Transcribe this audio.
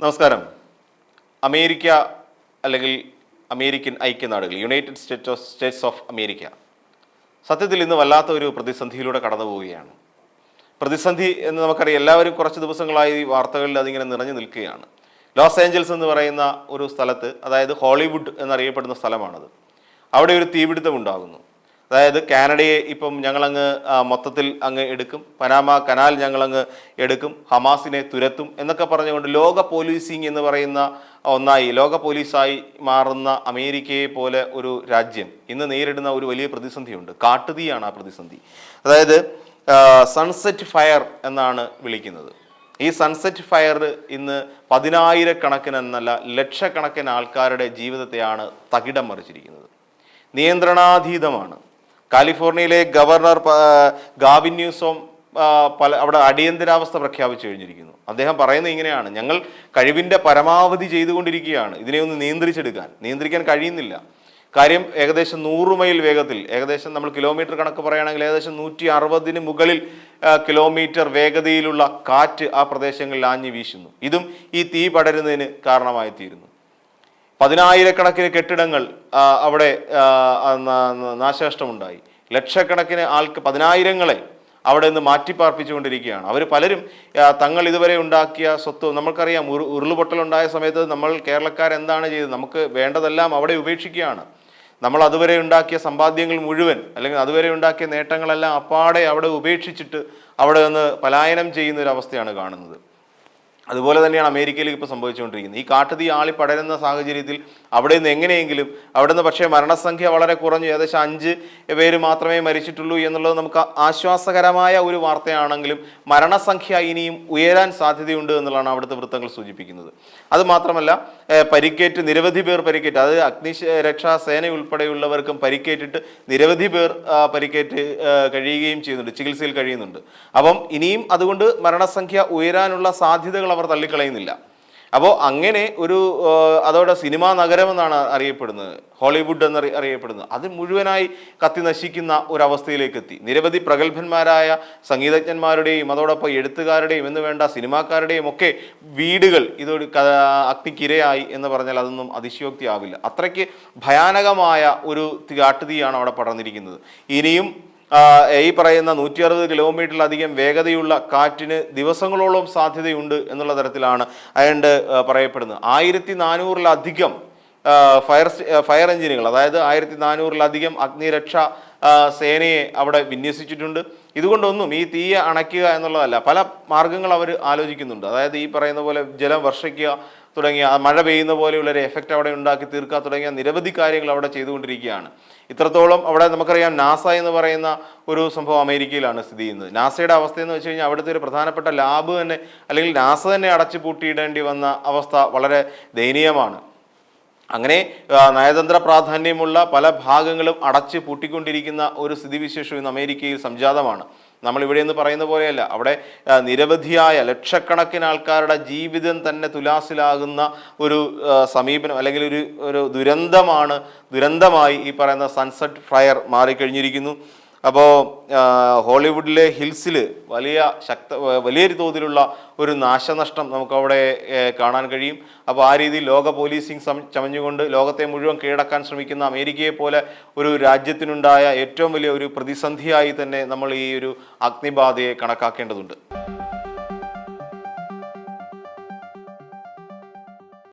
നമസ്കാരം. അമേരിക്ക അല്ലെങ്കിൽ American ഐക്യനാടുകൾ united state of states of America സത്യത്തിൽ ഇന്ന് വല്ലാത്ത ഒരു പ്രതിസന്ധിയിലൂടെ കടന്നു പോവുകയാണ്. പ്രതിസന്ധി എന്ന് നമുക്കറിയാം എല്ലാവരും കുറച്ച് ദിവസങ്ങളായി വാർത്തകളിൽ അതിങ്ങനെ നിറഞ്ഞു നിൽക്കുകയാണ്. ലോസ് ഏഞ്ചൽസ് എന്ന് പറയുന്ന ഒരു സ്ഥലത്ത് അതായത് ഹോളിവുഡ് എന്നറിയപ്പെടുന്ന സ്ഥലമാണത്. അവിടെ ഒരു തീപിടുത്തം ഉണ്ടാകുന്നു. അതായത് കാനഡയെ ഇപ്പം ഞങ്ങളങ്ങ് മൊത്തത്തിൽ അങ്ങ് എടുക്കും. പനാമ കനാൽ ഞങ്ങളങ്ങ് എടുക്കും. ഹമാസിനെ തുരത്തും എന്നൊക്കെ പറഞ്ഞുകൊണ്ട് ലോക പോലീസിങ് എന്ന് പറയുന്ന ഒന്നായി ലോക പോലീസായി മാറുന്ന അമേരിക്കയെ പോലെ ഒരു രാജ്യം ഇന്ന് നേരിടുന്ന ഒരു വലിയ പ്രതിസന്ധിയുണ്ട്. കാട്ടുതീയാണ് ആ പ്രതിസന്ധി. അതായത് സൺസെറ്റ് ഫയർ എന്നാണ് വിളിക്കുന്നത്. ഈ സൺസെറ്റ് ഫയർ ഇന്ന് പതിനായിരക്കണക്കിന് എന്നല്ല ലക്ഷക്കണക്കിന് ആൾക്കാരുടെ ജീവിതത്തെയാണ് തകിടം മറിച്ചിരിക്കുന്നത്. നിയന്ത്രണാതീതമാണ്. കാലിഫോർണിയയിലെ ഗവർണർ ഗാവിൻ ന്യൂസോം പല അവിടെ അടിയന്തരാവസ്ഥ പ്രഖ്യാപിച്ചു കഴിഞ്ഞിരിക്കുന്നു. അദ്ദേഹം പറയുന്നത് ഇങ്ങനെയാണ് ഞങ്ങൾ കഴിവിന്റെ പരമാവധി ചെയ്തുകൊണ്ടിരിക്കുകയാണ്. ഇതിനെ ഒന്ന് നിയന്ത്രിച്ചെടുക്കാൻ. നിയന്ത്രിക്കാൻ കഴിയുന്നില്ല. കാര്യം ഏകദേശം നൂറ് മൈൽ വേഗത്തിൽ ഏകദേശം നമ്മൾ കിലോമീറ്റർ കണക്ക് പറയുകയാണെങ്കിൽ ഏകദേശം നൂറ്റി അറുപതിന് മുകളിൽ കിലോമീറ്റർ വേഗതയിലുള്ള കാറ്റ് ആ പ്രദേശങ്ങളിൽ ആഞ്ഞു വീശുന്നു. ഇതും ഈ തീ പടരുന്നതിന് കാരണമായി തീരുന്നു പതിനായിരക്കണക്കിന് കെട്ടിടങ്ങൾ അവിടെ നാശനഷ്ടമുണ്ടായി. ലക്ഷക്കണക്കിന് ആൾക്ക് പതിനായിരങ്ങളെ അവിടെ നിന്ന് മാറ്റിപ്പാർപ്പിച്ചുകൊണ്ടിരിക്കുകയാണ്. അവർ പലരും തങ്ങൾ ഇതുവരെ ഉണ്ടാക്കിയ സ്വത്ത് നമുക്കറിയാം ഉരു ഉരുളുപൊട്ടലുണ്ടായ സമയത്ത് നമ്മൾ കേരളക്കാർ എന്താണ് ചെയ്തത്? നമുക്ക് വേണ്ടതെല്ലാം അവിടെ ഉപേക്ഷിക്കുകയാണ്. നമ്മൾ അതുവരെ ഉണ്ടാക്കിയ സമ്പാദ്യങ്ങൾ മുഴുവൻ അല്ലെങ്കിൽ അതുവരെ ഉണ്ടാക്കിയ നേട്ടങ്ങളെല്ലാം അപ്പാടെ അവിടെ ഉപേക്ഷിച്ചിട്ട് അവിടെ നിന്ന് പലായനം ചെയ്യുന്ന ഒരു അവസ്ഥയാണ് കാണുന്നത്. അതുപോലെ തന്നെയാണ് അമേരിക്കയിൽ ഇപ്പോൾ സംഭവിച്ചുകൊണ്ടിരിക്കുന്നത്. ഈ കാട്ടുതീ ആളി പടരുന്ന സാഹചര്യത്തിൽ അവിടെ നിന്ന് എങ്ങനെയെങ്കിലും അവിടെ നിന്ന് പക്ഷേ മരണസംഖ്യ വളരെ കുറഞ്ഞു ഏകദേശം അഞ്ച് പേര് മാത്രമേ മരിച്ചിട്ടുള്ളൂ എന്നുള്ളത് നമുക്ക് ആശ്വാസകരമായ ഒരു വാർത്തയാണെങ്കിലും മരണസംഖ്യ ഇനിയും ഉയരാൻ സാധ്യതയുണ്ട് എന്നുള്ളതാണ് അവിടുത്തെ വൃത്തങ്ങൾ സൂചിപ്പിക്കുന്നത്. അത് മാത്രമല്ല പരിക്കേറ്റ് നിരവധി പേർ പരിക്കേറ്റ് അത് അഗ്നി രക്ഷാ സേന ഉൾപ്പെടെയുള്ളവർക്കും പരിക്കേറ്റിട്ട് നിരവധി പേർ പരിക്കേറ്റ് കഴിയുകയും ചെയ്യുന്നുണ്ട് ചികിത്സയിൽ കഴിയുന്നുണ്ട്. അപ്പം ഇനിയും അതുകൊണ്ട് മരണസംഖ്യ ഉയരാനുള്ള സാധ്യതകൾ അവർ തള്ളിക്കളയുന്നില്ല. അപ്പോൾ അങ്ങനെ ഒരു അതോടെ സിനിമാ നഗരം എന്നാണ് അറിയപ്പെടുന്നത്. ഹോളിവുഡ് എന്ന് അറി- അറിയപ്പെടുന്നത്. അത് മുഴുവനായി കത്തി നശിക്കുന്ന ഒരവസ്ഥയിലേക്ക് എത്തി നിരവധി പ്രഗത്ഭന്മാരായ സംഗീതജ്ഞന്മാരുടെയും അതോടൊപ്പം എഴുത്തുകാരുടെയും എന്ന് വേണ്ട സിനിമാക്കാരുടെയും ഒക്കെ വീടുകൾ ഇതൊരു അഗ്നിക്കിരയായി എന്ന് പറഞ്ഞാൽ അതൊന്നും അതിശയോക്തി ആവില്ല അത്രയ്ക്ക് ഭയാനകമായ ഒരു കാട്ടുതീയാണ് അവിടെ പടർന്നിരിക്കുന്നത്. ഇനിയും ഈ പറയുന്ന നൂറ്റി അറുപത് കിലോമീറ്ററിലധികം വേഗതയുള്ള കാറ്റിന് ദിവസങ്ങളോളം സാധ്യതയുണ്ട് എന്നുള്ള തരത്തിലാണ് അതുകൊണ്ട് പറയപ്പെടുന്നത്. ആയിരത്തി നാനൂറിലധികം ഫയർ ഫയർ എഞ്ചിനുകൾ അതായത് ആയിരത്തി നാനൂറിലധികം അഗ്നിരക്ഷാ സേനയെ അവിടെ വിന്യസിച്ചിട്ടുണ്ട്. ഇതുകൊണ്ടൊന്നും ഈ തീയെ അണയ്ക്കുക എന്നുള്ളതല്ല പല മാർഗങ്ങൾ അവർ ആലോചിക്കുന്നുണ്ട്. അതായത് ഈ പറയുന്ന പോലെ ജലം വർഷിക്കുക തുടങ്ങിയ മഴ പെയ്യുന്ന പോലെയുള്ള ഒരു എഫക്റ്റ് അവിടെ ഉണ്ടാക്കി തീർക്കുക തുടങ്ങിയ നിരവധി കാര്യങ്ങൾ അവിടെ ചെയ്തുകൊണ്ടിരിക്കുകയാണ്. ഇത്രത്തോളം അവിടെ നമുക്കറിയാം നാസ എന്ന് പറയുന്ന ഒരു സംഭവം അമേരിക്കയിലാണ് സ്ഥിതി ചെയ്യുന്നത്. നാസയുടെ അവസ്ഥ എന്ന് വെച്ച് കഴിഞ്ഞാൽ അവിടുത്തെ ഒരു പ്രധാനപ്പെട്ട ലാബ് തന്നെ അല്ലെങ്കിൽ നാസ തന്നെ അടച്ചു പൂട്ടിയിടേണ്ടി വന്ന അവസ്ഥ വളരെ ദയനീയമാണ്. അങ്ങനെ നയതന്ത്ര പ്രാധാന്യമുള്ള പല ഭാഗങ്ങളും അടച്ച് പൂട്ടിക്കൊണ്ടിരിക്കുന്ന ഒരു സ്ഥിതിവിശേഷം ഇന്ന് അമേരിക്കയിൽ സംജാതമാണ്. നമ്മൾ ഇവിടെ എന്ന് പറയുന്ന പോലെയല്ല. അവിടെ നിരവധിയായ ലക്ഷക്കണക്കിന് ആൾക്കാരുടെ ജീവിതം തന്നെ തുലാസിലാകുന്ന ഒരു സമീപനം അല്ലെങ്കിൽ ഒരു ഒരു ദുരന്തമാണ് ദുരന്തമായി ഈ പറയുന്ന സൺസെറ്റ് ഫയർ മാറിക്കഴിഞ്ഞിരിക്കുന്നു. അപ്പോൾ ഹോളിവുഡിലെ ഹിൽസിൽ വലിയ ശക്ത വലിയ തോതിലുള്ള ഒരു നാശനഷ്ടം നമുക്കവിടെ കാണാൻ കഴിയും. അപ്പോൾ ആ രീതിയിൽ ലോക പോലീസിങ് ചമഞ്ഞുകൊണ്ട് ലോകത്തെ മുഴുവൻ കീഴടക്കാൻ ശ്രമിക്കുന്ന അമേരിക്കയെ പോലെ ഒരു രാജ്യത്തിനുണ്ടായ ഏറ്റവും വലിയ ഒരു പ്രതിസന്ധിയായി തന്നെ നമ്മൾ ഈ ഒരു അഗ്നിബാധയെ കണക്കാക്കേണ്ടതുണ്ട്.